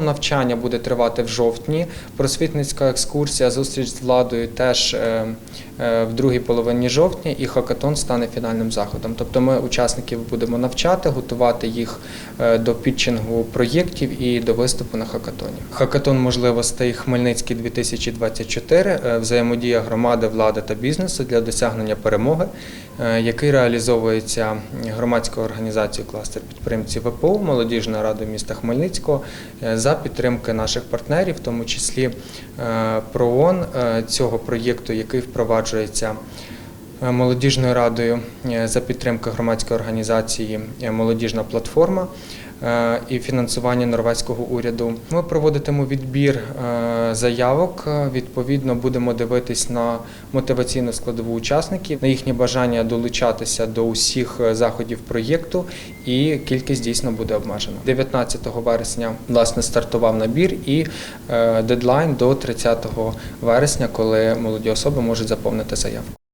Навчання буде тривати в жовтні. Просвітницька екскурсія, зустріч з владою теж е, е, в другій половині жовтня, і хакатон стане фінальним заходом. Тобто ми учасників будемо навчати, готувати їх е, до підчингу проєктів і до виступу на хакатоні. Хакатон можливостей Хмельницький 2024 е, взаємодія громади, влади та бізнесу для досягнення перемоги, який реалізовується громадською організацією кластер підприємців ВПО, молодіжною радою міста Хмельницького за підтримки наших партнерів, в тому числі е, ПРООН е, цього проєкту, який впроваджується. е, Молодіжною радою за підтримки громадської організації Молодіжна платформа і фінансування норвезького уряду. Ми проводитимемо відбір е, заявок. Е, Відповідно, будемо дивитись на мотиваційну складову учасників, на їхнє бажання долучатися до усіх е, заходів проєкту, і кількість дійсно буде обмежена. 19 вересня власне стартував набір і е, дедлайн до 30 вересня, коли молоді особи можуть заповнити заявку.